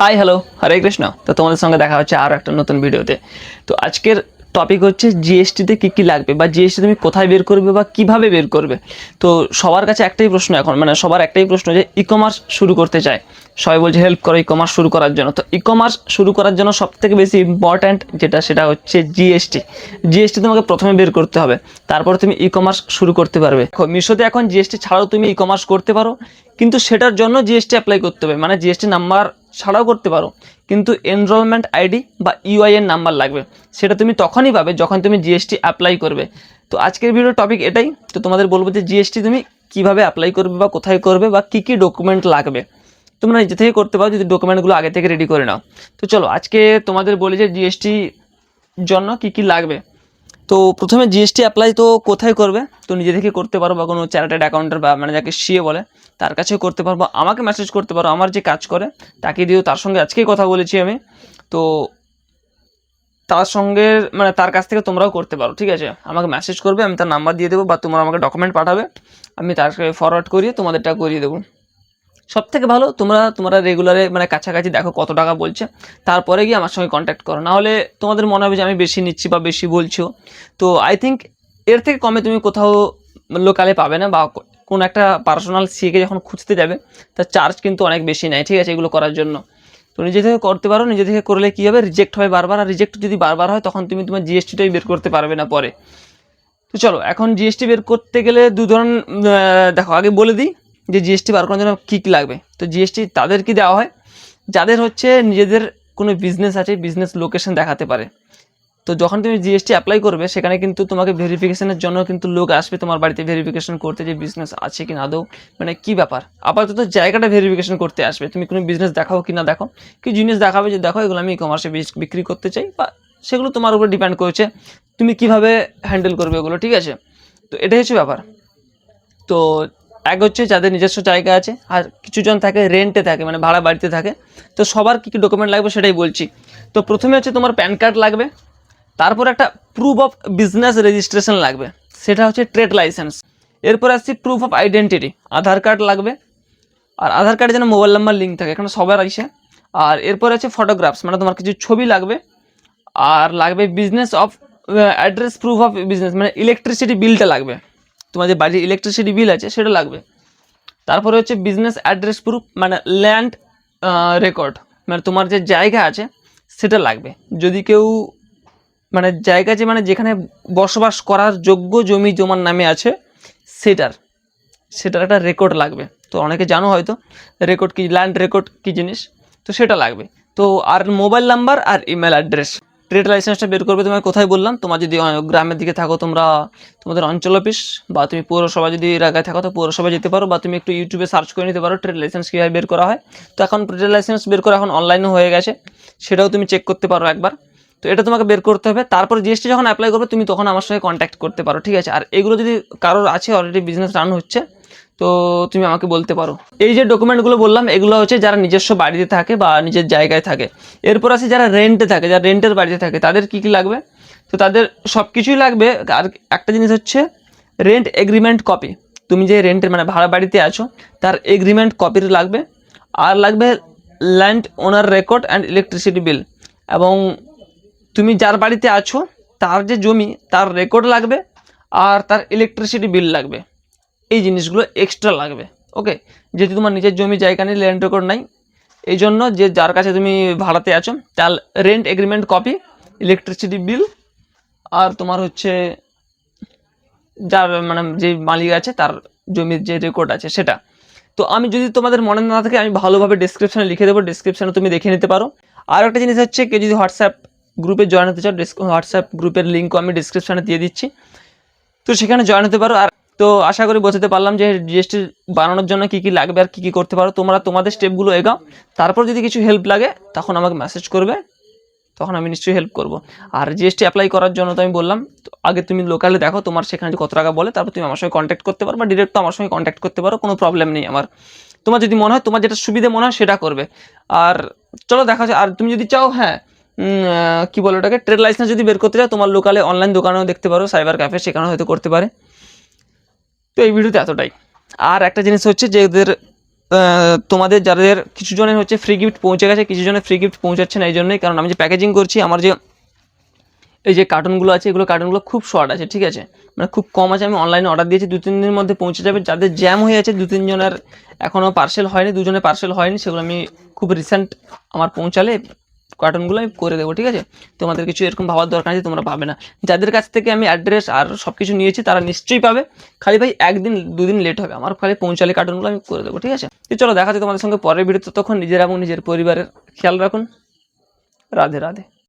Hi hello হরে কৃষ্ণ তো তোমাদের সঙ্গে দেখা হচ্ছে আরও একটা নতুন ভিডিওতে। তো আজকের টপিক হচ্ছে জিএসটিতে কী কী লাগবে বা জিএসটি তুমি কোথায় বের করবে বা কীভাবে বের করবে? তো সবার কাছে একটাই প্রশ্ন এখন মানে সবার একটাই প্রশ্ন যে ই কমার্স শুরু করতে চায়। সবাই বলছে হেল্প করো ই কমার্স শুরু করার জন্য। তো ই কমার্স শুরু করার জন্য সবথেকে বেশি ইম্পর্ট্যান্ট যেটা সেটা হচ্ছে জিএসটি জিএসটি তোমাকে প্রথমে বের করতে হবে। তারপর তুমি ই কমার্স শুরু করতে পারবে। মিশোতে এখন জিএসটি ছাড়াও তুমি ই কমার্স করতে পারো। কিন্তু সেটার জন্য জিএসটি অ্যাপ্লাই করতে হবে। মানে জিএসটি নাম্বার ছাড়াও করতে পারো। কিন্তু এনরোলমেন্ট আইডি বা ইউআইএন নাম্বার লাগবে। সেটা তুমি তখনই পাবে যখন তুমি জিএসটি অ্যাপ্লাই করবে। তো আজকের ভিডিও টপিক এটাই। তো তোমাদের বলব যে জিএসটি তুমি কীভাবে অ্যাপ্লাই করবে বা কোথায় করবে বা কী কী ডকুমেন্ট লাগবে। তোমরা নিজে থেকে করতে পারো যদি ডকুমেন্টগুলো আগে থেকে রেডি করে নাও। তো চলো আজকে তোমাদের বলি যে জিএসটি জন্য কি কি লাগবে। তো প্রথমে জিএসটি অ্যাপ্লাই তো কোথায় করবে? তো নিজে থেকে করতে পারো বা কোনো চ্যারিটেড অ্যাকাউন্টার বা মানে যাকে সিএ বলে, তার কাছেও করতে পারব। আমাকে মেসেজ করতে পারো, আমার যে কাজ করে, তাকে দিয়েও তার সঙ্গে আজকেই কথা বলেছি আমি। তো তার সঙ্গে মানে তার কাছ থেকে তোমরাও করতে পারো, ঠিক আছে? আমাকে মেসেজ করবে, আমি তার নাম্বার দিয়ে দেবো বা তোমরা আমাকে ডকুমেন্ট পাঠাবে। আমি তারকে ফরওয়ার্ড করিয়ে তোমাদেরটা করিয়ে দেবো। সব থেকে ভালো, তোমরা তোমরা রেগুলারে মানে কাছাকাছি দেখো কত টাকা বলছে। তারপরে গিয়ে আমার সঙ্গে কন্ট্যাক্ট করো। নাহলে তোমাদের মনে হবে যে আমি বেশি নিচ্ছি বা বেশি বলছো। তো আই থিঙ্ক এর থেকে কমে তুমি কোথাও লোকালে পাবে না বা কোনো একটা পার্সোনাল সিকে যখন খুঁজতে যাবে তার চার্জ কিন্তু অনেক বেশি নেয়। ঠিক আছে, এগুলো করার জন্য। তো নিজে থেকে করতে পারো, নিজে থেকে করলে কী হবে? রিজেক্ট হয় বারবার, আর রিজেক্ট যদি বারবার হয়, তখন তুমি তোমার জিএসটিটাই বের করতে পারবে না পরে। তো চলো, এখন জিএসটি বের করতে গেলে দু ধরন দেখো, আগে বলে দিই। যে জিএসটি বার করার জন্য কী কী লাগবে? তো জিএসটি তাদের কি দেওয়া হয়। যাদের হচ্ছে নিজেদের কোনো বিজনেস আছে বিজনেস লোকেশন দেখাতে পারে। তো যখন তুমি জিএসটি অ্যাপ্লাই করবে, সেখানে কিন্তু তোমাকে ভেরিফিকেশনের জন্য কিন্তু লোক আসবে তোমার বাড়িতে ভেরিফিকেশন করতে যে বিজনেস আছে কি না আদৌ মানে কি ব্যাপার? আপাতত জায়গাটা ভেরিফিকেশন করতে আসবে। তুমি কোনো বিজনেস দেখাও কি না দেখো। কি জিনিস দেখাবে যে দেখো, এগুলো আমি ই কমার্সে বিক্রি করতে চাই বা সেগুলো তোমার উপর ডিপেন্ড করছে। তুমি কীভাবে হ্যান্ডেল করবে ওগুলো, ঠিক আছে? তো এটাই হচ্ছে ব্যাপার। তো এক হচ্ছে যাদের নিজস্ব জায়গা আছে, আর কিছুজন থাকে রেন্টে থাকে মানে ভাড়া বাড়িতে থাকে। তো সবার কী কী ডকুমেন্ট লাগবে সেটাই বলছি। তো প্রথমে হচ্ছে তোমার প্যান কার্ড লাগবে, তারপর একটা প্রুফ অফ বিজনেস রেজিস্ট্রেশন লাগবে, সেটা হচ্ছে ট্রেড লাইসেন্স এরপর আসছি proof of identity Aadhaar card লাগবে, আর আধার কার্ডে যেন মোবাইল নাম্বার লিঙ্ক থাকে, এখানে সবার আছে। আর এরপর আছে ফটোগ্রাফস মানে তোমার কিছু ছবি লাগবে, আর লাগবে business of address proof of business মানে ইলেকট্রিসিটি বিলটা লাগবে। তোমার যে বাড়ির ইলেকট্রিসিটি বিল আছে, সেটা লাগবে। তারপরে হচ্ছে বিজনেস অ্যাড্রেস প্রুফ মানে ল্যান্ড রেকর্ড মানে তোমার যে জায়গা আছে, সেটা লাগবে। যদি কেউ মানে জায়গা যে মানে যেখানে বসবাস করার যোগ্য জমি জমার নামে আছে, সেটার সেটার একটা রেকর্ড লাগবে। তো অনেকে জানো হয়তো রেকর্ড কি ল্যান্ড রেকর্ড কি জিনিস, তো সেটা লাগবে। তো আর মোবাইল নাম্বার আর ইমেল অ্যাড্রেস ট্রেড লাইসেন্সটা বের করবে তোমায় কোথায় বললাম? তোমার যদি গ্রামের দিকে থাকো তোমরা, তোমাদের অঞ্চল অফিস বা তুমি পৌরসভা যদি এলাকায় থাকো, তো পৌরসভা যেতে পারো বা তুমি একটু ইউটিউবে সার্চ করে নিতে পারো ট্রেড লাইসেন্স কীভাবে বের করা হয়। তো এখন ট্রেড লাইসেন্স বের করা এখন অনলাইনও হয়ে গেছে, সেটাও তুমি চেক করতে পারো একবার। তো এটা তোমাকে বের করতে হবে, তারপর জিএসটি যখন অ্যাপ্লাই করবে, তুমি তখন আমার সঙ্গে কন্ট্যাক্ট করতে পারো, ঠিক আছে? আর এগুলো যদি কারোর আছে অলরেডি বিজনেস রান হচ্ছে তো তুমি আমাকে বলতে পারো। এই যে ডকুমেন্টগুলো বললাম, এগুলো হচ্ছে যারা নিজস্ব বাড়িতে থাকে বা নিজের জায়গায় থাকে। এরপর আছে যারা রেন্টে থাকে, যারা রেন্টের বাড়িতে থাকে, তাদের কি কি লাগবে? তো তাদের সব কিছুই লাগবে। আর একটা জিনিস হচ্ছে রেন্ট এগ্রিমেন্ট কপি তুমি যে রেন্টের মানে ভাড়া বাড়িতে আছো, তার এগ্রিমেন্ট কপির লাগবে। আর লাগবে land owner record and electricity bill এবং তুমি যার বাড়িতে আছো, তার যে জমি, তার রেকর্ড লাগবে আর তার ইলেকট্রিসিটি বিল লাগবে। এই জিনিসগুলো এক্সট্রা লাগবে ওকে যেহেতু তোমার নিজের জমি জায়গা নেই ল্যান্ড রেকর্ড নাই, এই জন্য যে যার কাছে তুমি ভাড়াতে আছো, তার rent agreement copy electricity bill আর তোমার হচ্ছে যার মানে যে মালিক আছে, তার জমির যে রেকর্ড আছে, সেটা। তো আমি যদি তোমাদের মনে না থাকে, আমি ভালোভাবে ডিসক্রিপশানে লিখে দেবো ডিসক্রিপশানে তুমি দেখে নিতে পারো। আর একটা জিনিস হচ্ছে, কেউ যদি হোয়াটসঅ্যাপ গ্রুপে জয়েন হতে চাও হোয়াটসঅ্যাপ গ্রুপের লিঙ্কও আমি ডিসক্রিপশানে দিয়ে দিচ্ছি। তো সেখানে জয়েন হতে পারো, আর তো আশা করি বোঝাতে পারলাম যে জিএসটি বানানোর জন্য কী কী লাগবে আর কী কী করতে পারো। তোমরা তোমাদের স্টেপগুলো এগাও। তারপর যদি কিছু হেল্প লাগে, তখন আমাকে মেসেজ করবে। তখন আমি নিশ্চয়ই হেল্প করব। আর জিএসটি অ্যাপ্লাই করার জন্য তো আমি বললাম, তো আগে তুমি লোকালে দেখো, তোমার সেখানে কত টাকা বলে, তারপর তুমি আমার সঙ্গে কন্ট্যাক্ট করতে পারো বা ডিরেক্ট তো আমার সঙ্গে কন্ট্যাক্ট করতে পারো, কোনো প্রবলেম নেই আমার। তোমার যদি মনে হয়, তোমার যেটা সুবিধে মনে হয়, সেটা করবে। আর চলো দেখা যায় আর তুমি যদি চাও হ্যাঁ কি বলো ওটাকে ট্রেড লাইসেন্স যদি বের করতে চাও, তোমার লোকালে অনলাইন দোকানেও দেখতে পারো সাইবার ক্যাফে সেখানেও হয়তো করতে পারে। তো এই ভিডিওতে এতটাই। আর একটা জিনিস হচ্ছে যে এদের তোমাদের যাদের কিছু জনের হচ্ছে ফ্রি গিফট পৌঁছে গেছে, কিছু জনের ফ্রি গিফট পৌঁছাচ্ছে না এই জন্যই, কারণ আমি যে প্যাকেজিং করছি, আমার যে এই যে কার্টুনগুলো আছে, এগুলো কার্টুনগুলো খুব শর্ট আছে, ঠিক আছে? মানে খুব কম আছে, আমি অনলাইনে অর্ডার দিয়েছি দু তিন দিনের মধ্যে পৌঁছে যাবে। যাদের জ্যাম হয়ে আছে দু তিনজনের এখনও পার্সেল হয়নি, দুজনের পার্সেল হয়নি, সেগুলো আমি খুব রিসেন্ট আমার পৌঁছালে কার্টুনগুলো আমি করে দেবো, ঠিক আছে? তোমাদের কিছু এরকম ভাবার দরকার আছে তোমরা পাবে না। যাদের কাছ থেকে আমি অ্যাড্রেস আর সব কিছু নিয়েছি, তারা নিশ্চয়ই পাবে। খালি ভাই একদিন, দুদিন লেট হবে। আমার খালি পৌঁছালে কার্টনগুলো আমি করে দেবো, ঠিক আছে? তো চলো, দেখা যাচ্ছে তোমাদের সঙ্গে পরের ভিডিওতে তখন নিজের এবং নিজের পরিবারের খেয়াল রাখুন। রাধে রাধে।